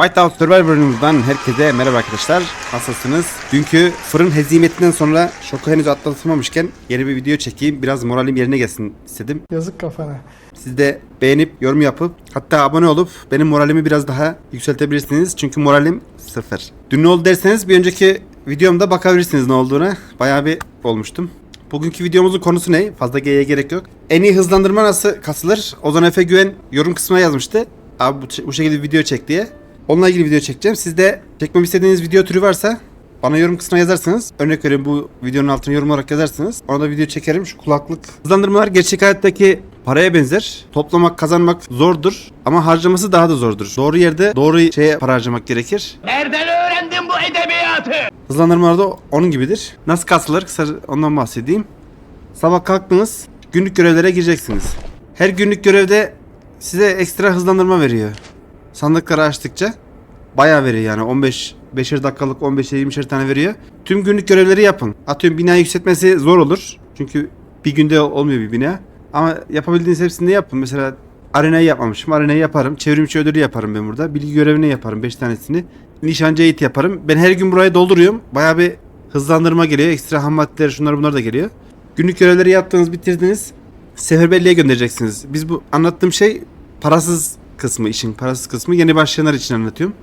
Whiteout Survivor'ımızdan herkese merhaba arkadaşlar. Nasılsınız? Dünkü fırın hezimetinden sonra şoku henüz atlatılmamışken yeni bir video çekeyim. Biraz moralim yerine gelsin istedim. Yazık kafana. Siz de beğenip yorum yapıp hatta abone olup benim moralimi biraz daha yükseltebilirsiniz. Çünkü moralim sıfır. Dün ne oldu derseniz bir önceki videomda bakabilirsiniz ne olduğuna. Bayağı bir olmuştum. Bugünkü videomuzun konusu ne? Fazla G'ye gerek yok. En iyi hızlandırma nasıl kasılır? Ozan Efe Güven yorum kısmına yazmıştı. Abi bu, bu şekilde bir video çek diye. Onunla ilgili video çekeceğim. Siz de çekmemi istediğiniz video türü varsa bana yorum kısmına yazarsanız örnek veriyorum bu videonun altına yorum olarak yazarsınız. Ona da video çekerim. Şu kulaklık hızlandırmalar gerçek hayattaki paraya benzer. Toplamak, kazanmak zordur ama harcaması daha da zordur. Doğru yerde doğru şeye para harcamak gerekir. Nereden öğrendin bu edebiyatı? Hızlandırmalar da onun gibidir. Nasıl kasılır? Kısaca ondan bahsedeyim. Sabah kalktınız, günlük görevlere gireceksiniz. Her günlük görevde size ekstra hızlandırma veriyor. Sandıkları açtıkça bayağı veriyor yani 15 5'er dakikalık 15'er 20'şer tane veriyor. Tüm günlük görevleri yapın. Atıyorum bina yükseltmesi zor olur. Çünkü bir günde olmuyor bir bina. Ama yapabildiğiniz hepsini de yapın. Mesela arenayı yapmamışım. Arenayı yaparım. Çevrimçi ödülü yaparım ben burada. Bilgi görevini yaparım 5 tanesini. Nişancı eğit yaparım. Ben her gün burayı dolduruyorum. Bayağı bir hızlandırma geliyor. Ekstra ham şunlar bunlar da geliyor. Günlük görevleri yaptınız bitirdiniz. Seferberliğe göndereceksiniz. Biz bu anlattığım şey parasız kısmı işin parasız kısmı yeni başlayanlar için anlatıyorum.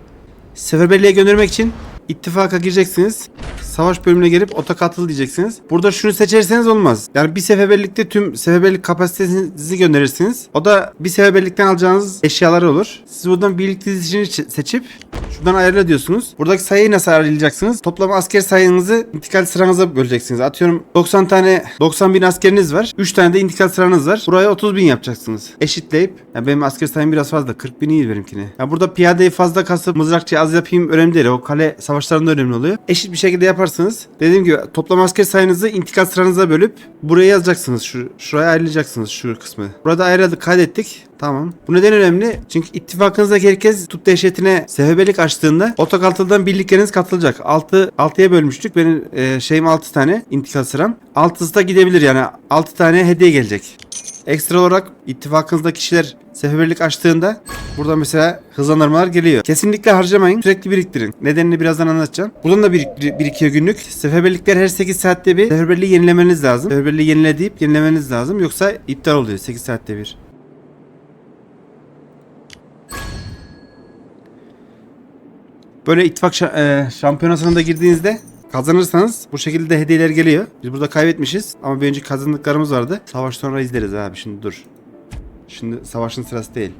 Seferberliğe göndermek için ittifaka gireceksiniz. Savaş bölümüne gelip ota katıl diyeceksiniz. Burada şunu seçerseniz olmaz. Yani bir seferberlikte tüm seferberlik kapasitenizi gönderirsiniz. O da bir seferberlikten alacağınız eşyalar olur. Siz buradan birlik dizisini seçip şuradan ayarla diyorsunuz. Buradaki sayıyı nasıl ayarlayacaksınız? Toplam asker sayınızı intikal sıranıza böleceksiniz. Atıyorum 90 tane 90 bin askeriniz var. 3 tane de intikal sıranız var. Buraya 30 bin yapacaksınız. Eşitleyip ya benim asker sayım biraz fazla. 40 bin iyi benimkine. Ya burada piyadeyi fazla kasıp mızrakçıyı az yapayım önemli değil. O kale savaşlarında önemli oluyor. Eşit bir şekilde yaparsınız. Dediğim gibi toplam asker sayınızı intikal sıranıza bölüp buraya yazacaksınız. Şu, şuraya ayrılacaksınız şu kısmı. Burada ayrıldık kaydettik. Tamam. Bu neden önemli? Çünkü ittifakınızdaki herkes tut dehşetine seferberlik açtığında otokaltıdan birlikleriniz katılacak. 6 6'ya bölmüştük. Benim e, şeyim 6 tane intikal sıram. 6'sı da gidebilir yani 6 tane hediye gelecek. Ekstra olarak ittifakınızdaki kişiler seferberlik açtığında burada mesela hızlandırmalar geliyor. Kesinlikle harcamayın. Sürekli biriktirin. Nedenini birazdan anlatacağım. Buradan da birik- birikiyor günlük. Seferberlikler her 8 saatte bir seferberliği yenilemeniz lazım. Seferberliği yenile deyip yenilemeniz lazım. Yoksa iptal oluyor 8 saatte bir. Böyle ittifak e, şampiyonasına da girdiğinizde kazanırsanız bu şekilde hediyeler geliyor. Biz burada kaybetmişiz ama bir önceki kazandıklarımız vardı. Savaş sonra izleriz abi şimdi dur. Şimdi savaşın sırası değil.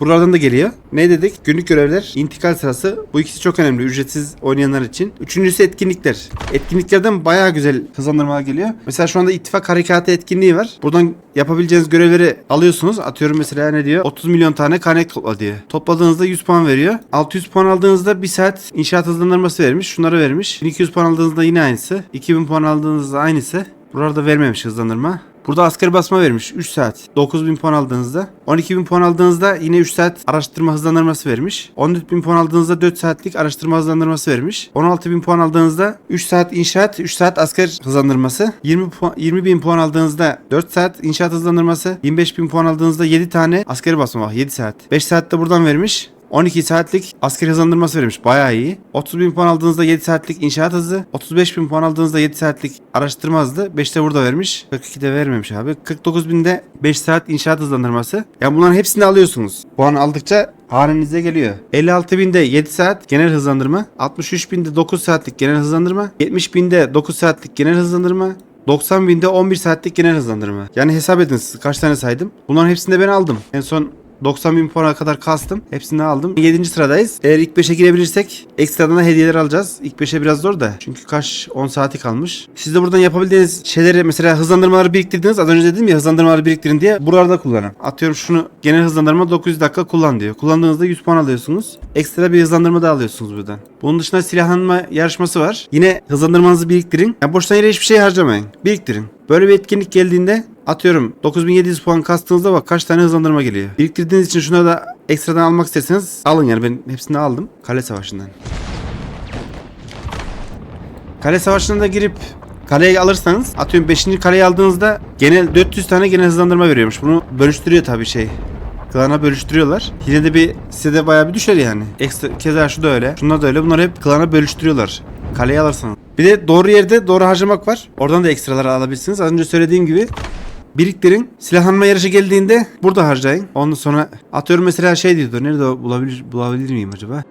Buralardan da geliyor. Ne dedik? Günlük görevler, intikal sırası. Bu ikisi çok önemli ücretsiz oynayanlar için. Üçüncüsü etkinlikler. Etkinliklerden bayağı güzel hızlandırmalar geliyor. Mesela şu anda ittifak harekatı etkinliği var. Buradan yapabileceğiniz görevleri alıyorsunuz. Atıyorum mesela ne diyor? 30 milyon tane kaynak topla diyor. Topladığınızda 100 puan veriyor. 600 puan aldığınızda 1 saat inşaat hızlandırması vermiş. Şunları vermiş. 1200 puan aldığınızda yine aynısı. 2000 puan aldığınızda aynısı. Buralarda vermemiş hızlandırma. Burada asker basma vermiş 3 saat. 9000 puan aldığınızda. 12000 puan aldığınızda yine 3 saat araştırma hızlandırması vermiş. 14000 puan aldığınızda 4 saatlik araştırma hızlandırması vermiş. 16000 puan aldığınızda 3 saat inşaat, 3 saat asker hızlandırması. 20 puan, 20000 puan aldığınızda 4 saat inşaat hızlandırması. 25000 puan aldığınızda 7 tane asker basma bak 7 saat. 5 saat de buradan vermiş. 12 saatlik asker hızlandırması vermiş. Bayağı iyi. 30 bin puan aldığınızda 7 saatlik inşaat hızı. 35 bin puan aldığınızda 7 saatlik araştırma hızı. 5 de burada vermiş. 42 de vermemiş abi. 49 binde 5 saat inşaat hızlandırması. Yani bunların hepsini alıyorsunuz. Puan aldıkça hanenize geliyor. 56 binde 7 saat genel hızlandırma. 63 binde 9 saatlik genel hızlandırma. 70 binde 9 saatlik genel hızlandırma. 90 binde 11 saatlik genel hızlandırma. Yani hesap edin siz kaç tane saydım. Bunların hepsini de ben aldım. En son 90 bin puana kadar kastım. Hepsini aldım. 7. sıradayız. Eğer ilk 5'e girebilirsek ekstradan da hediyeler alacağız. İlk 5'e biraz zor da. Çünkü kaç 10 saati kalmış. Siz de buradan yapabildiğiniz şeyleri mesela hızlandırmaları biriktirdiniz. Az önce dedim ya hızlandırmaları biriktirin diye. Buralarda kullanın. Atıyorum şunu genel hızlandırma 900 dakika kullan diyor. Kullandığınızda 100 puan alıyorsunuz. Ekstra bir hızlandırma da alıyorsunuz buradan. Bunun dışında silahlanma yarışması var. Yine hızlandırmanızı biriktirin. Yani boşuna yere hiçbir şey harcamayın. Biriktirin. Böyle bir etkinlik geldiğinde atıyorum 9700 puan kastığınızda bak kaç tane hızlandırma geliyor. Biriktirdiğiniz için şuna da ekstradan almak isterseniz alın yani ben hepsini aldım. Kale savaşından. Kale savaşına da girip kaleyi alırsanız atıyorum 5. kaleyi aldığınızda genel 400 tane genel hızlandırma veriyormuş. Bunu bölüştürüyor tabii şey. klana bölüştürüyorlar. Yine de bir size de bayağı bir düşer yani. Ekstra keza şu da öyle. Şunlar da öyle. Bunları hep klana bölüştürüyorlar. Kaleye alırsanız. Bir de doğru yerde doğru harcamak var. Oradan da ekstralar alabilirsiniz. Az önce söylediğim gibi biriktirin. Silahlanma yarışı geldiğinde burada harcayın. Ondan sonra atıyorum mesela şey diyordu. Nerede bulabilir, bulabilir miyim acaba?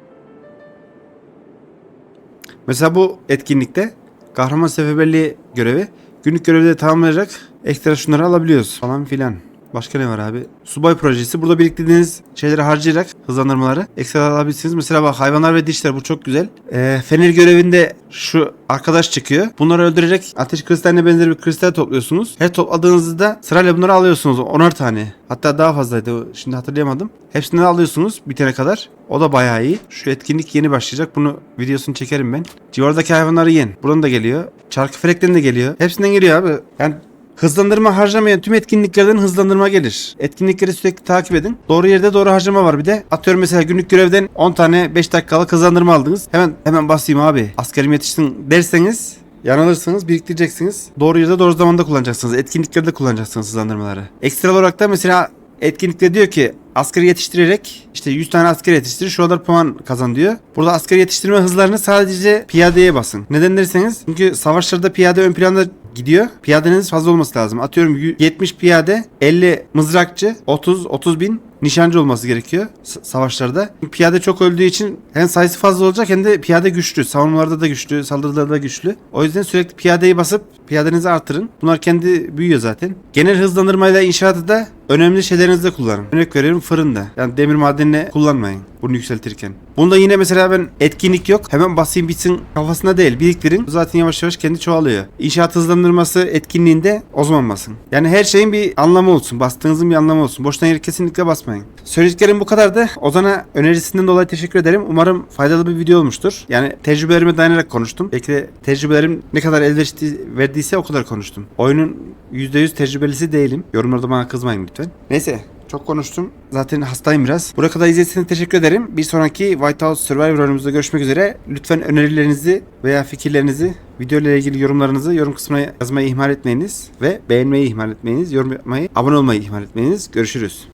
Mesela bu etkinlikte kahraman seferberliği görevi günlük görevi de tamamlayarak ekstra şunları alabiliyoruz falan filan. Başka ne var abi? Subay projesi. Burada biriktirdiğiniz şeyleri harcayarak hızlandırmaları ekstra alabilirsiniz. Mesela bak hayvanlar ve dişler bu çok güzel. Ee, fener görevinde şu arkadaş çıkıyor. Bunları öldürerek ateş kristaline benzer bir kristal topluyorsunuz. Her topladığınızda sırayla bunları alıyorsunuz. 10'ar tane. Hatta daha fazlaydı. Şimdi hatırlayamadım. Hepsini alıyorsunuz bitene kadar. O da bayağı iyi. Şu etkinlik yeni başlayacak. Bunu videosunu çekerim ben. Civardaki hayvanları yen. Buradan da geliyor. Çarkı felekten de geliyor. Hepsinden geliyor abi. Yani Hızlandırma harcamayan tüm etkinliklerden hızlandırma gelir. Etkinlikleri sürekli takip edin. Doğru yerde doğru harcama var bir de. Atıyorum mesela günlük görevden 10 tane 5 dakikalık hızlandırma aldınız. Hemen hemen basayım abi. Askerim yetişsin derseniz Yanılırsınız biriktireceksiniz. Doğru yerde doğru zamanda kullanacaksınız. Etkinliklerde kullanacaksınız hızlandırmaları. Ekstra olarak da mesela etkinlikte diyor ki askeri yetiştirerek işte 100 tane asker yetiştirir şu kadar puan kazan diyor. Burada askeri yetiştirme hızlarını sadece piyadeye basın. Neden derseniz çünkü savaşlarda piyade ön planda gidiyor. Piyadeniniz fazla olması lazım. Atıyorum y- 70 piyade, 50 mızrakçı, 30 30 bin nişancı olması gerekiyor savaşlarda. Piyade çok öldüğü için hem sayısı fazla olacak hem de piyade güçlü. Savunmalarda da güçlü, saldırılarda da güçlü. O yüzden sürekli piyadeyi basıp piyadenizi artırın. Bunlar kendi büyüyor zaten. Genel hızlandırmayla inşaatı da önemli şeylerinizde kullanın. Örnek veriyorum fırında. Yani demir madenine kullanmayın bunu yükseltirken. Bunda yine mesela ben etkinlik yok. Hemen basayım bitsin kafasında değil. Biriktirin. Zaten yavaş yavaş kendi çoğalıyor. İnşaat hızlandırması etkinliğinde o zaman basın. Yani her şeyin bir anlamı olsun. Bastığınızın bir anlamı olsun. Boştan yere kesinlikle basmayın. Söyleyeceklerim bu kadardı. Ozan'a önerisinden dolayı teşekkür ederim. Umarım faydalı bir video olmuştur. Yani tecrübelerime dayanarak konuştum. Belki de tecrübelerim ne kadar elverişli verdiyse o kadar konuştum. Oyunun %100 tecrübelisi değilim. Yorumlarda bana kızmayın lütfen. Neyse çok konuştum. Zaten hastayım biraz. Buraya kadar izlediğiniz teşekkür ederim. Bir sonraki White House Survivor oyunumuzda görüşmek üzere. Lütfen önerilerinizi veya fikirlerinizi, video ile ilgili yorumlarınızı yorum kısmına yazmayı ihmal etmeyiniz. Ve beğenmeyi ihmal etmeyiniz. Yorum yapmayı, abone olmayı ihmal etmeyiniz. Görüşürüz.